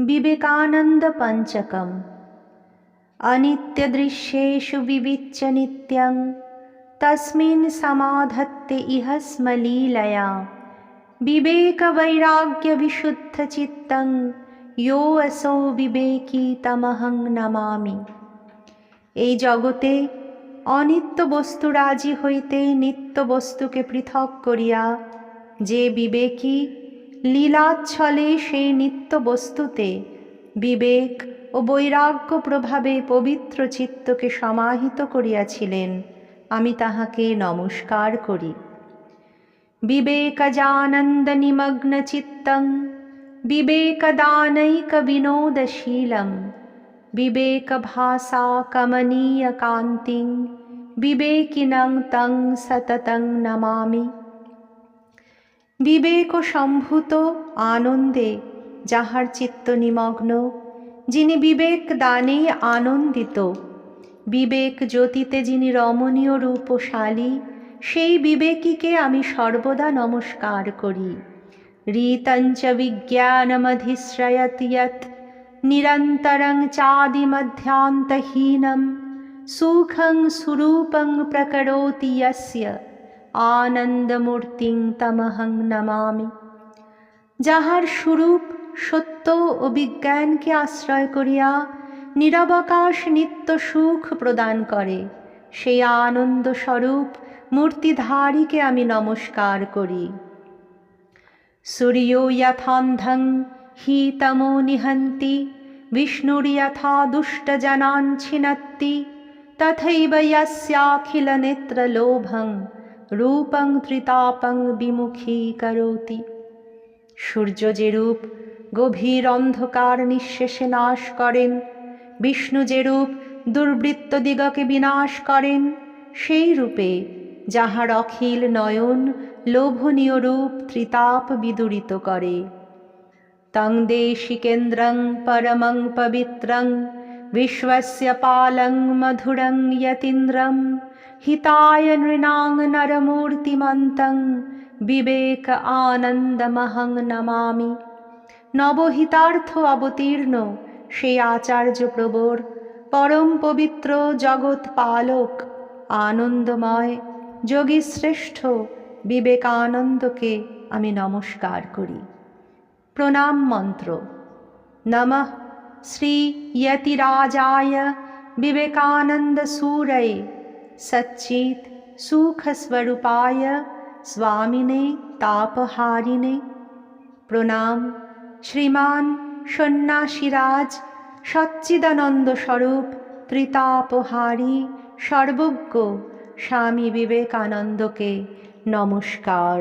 विवेकानन्दपञ्चकम् अनित्यदृश्येषु विविच्य नित्यं तस्मिन् समाधत्ते इह स्म लीलया विवेकवैराग्यविशुद्धचित्तं योऽसौ বিবেকী তমহং নমামি এই জগতে অনিত্য বস্তু রাজি হইতে নিত্য বস্তুকে পৃথক করিয়া যে বিবেকী লীলাচ্ছলে সেই নিত্য বস্তুতে বিবেক ও বৈরাগ্য প্রভাবে পবিত্র চিত্তকে সমাহিত করিয়াছিলেন। আমি তাহাকে নমস্কার করি। বিবেকজানন্দ নিমগ্ন চিত্তং বিবেকদানৈক বিবেকজানন্দনিমগ্নচিত্তং, বিবেকদানৈকবিনোদশীলং বিবেকভাসা কমনীয়কান্তিং বিবেকিনং তং সততং নমামি। বিবেক সম্ভূত আনন্দে যাহার চিত্ত নিমগ্ন যিনি বিবেক দানে আনন্দিত, বিবেক জ্যোতিতে যিনি রমণীয় রূপশালী, সেই বিবেকীকে আমি সর্বদা নমস্কার করি। রীতঞ্চ বিজ্ঞানমধিশ্রয়ত নিরন্তরং চাদিমধ্যান্তহীনম, সুখং সুরূপং প্রকরোতি আনন্দমূর্তিং তমহং নমামি। যাহার স্বরূপ সত্য ও বিজ্ঞানকে আশ্রয় করিয়া নিরবকাশ নিত্য সুখ প্রদান করে, সেই আনন্দ স্বরূপ মূর্তিধারীকে আমি নমস্কার করি। সূর্য ইয়থান্ধং হি তমো নিহন্তি বিষ্ণুরিয়থা দুষ্ট জনাঞ্ছিনত্তি, তথৈব নেত্রলোভং রূপং ত্রিতাপং বিমুখীকরোতি সূর্য যেরূপ গভীর অন্ধকার নিঃশেষে নাশ করেন বিষ্ণু যেরূপ দুর্বৃত্ত দিগকে বিনাশ করেন সেই রূপে যাহার অখিল নয়ন লোভনীয় রূপ ত্রিতাপ বিদুরিত করে তং দেশিকেন্দ্রং পরমং পবিত্রং विश्वस्य पालं मधुरं यतीन्द्रं हिताय नृणां नरमूर्तिमन्तं বিবেক আনন্দমহং নমামি নবহিতার্থ অবতীর্ণ সেই আচার্য প্রবর পরম পবিত্র জগৎ পালক আনন্দময় যোগী শ্রেষ্ঠ বিবেকানন্দকে আমি নমস্কার করি প্রণাম মন্ত্র নমঃ श्री यतिराजाय विवेकानन्दसूरये सच्चित् सुखस्वरूपाय स्वामिने तापहारिणे প্রণাম শ্রীমান সন্ন্যাসীরাজ সচ্চিদানন্দ স্বরূপ ত্রিতাপহারী সর্বজ্ঞ স্বামী বিবেকানন্দকে নমস্কার